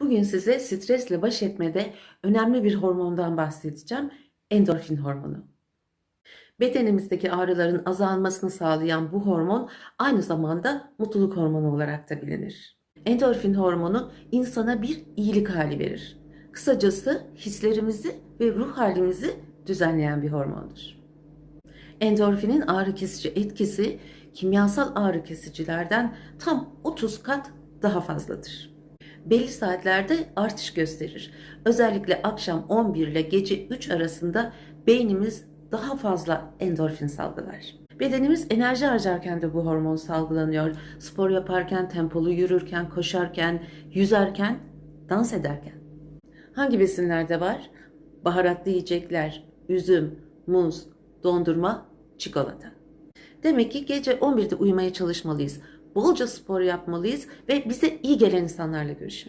Bugün size stresle baş etmede önemli bir hormondan bahsedeceğim. Endorfin hormonu. Bedenimizdeki ağrıların azalmasını sağlayan bu hormon aynı zamanda mutluluk hormonu olarak da bilinir. Endorfin hormonu insana bir iyilik hali verir. Kısacası hislerimizi ve ruh halimizi düzenleyen bir hormondur. Endorfinin ağrı kesici etkisi kimyasal ağrı kesicilerden tam 30 kat daha fazladır. Belli saatlerde artış gösterir. Özellikle akşam 11 ile gece 3 arasında beynimiz daha fazla endorfin salgılar. Bedenimiz enerji harcarken de bu hormon salgılanıyor. Spor yaparken, tempolu yürürken, koşarken, yüzerken, dans ederken. Hangi besinlerde var? Baharatlı yiyecekler, üzüm, muz, dondurma, çikolata. Demek ki gece 11'de uyumaya çalışmalıyız. Bolca spor yapmalıyız ve bize iyi gelen insanlarla görüşmeliyiz.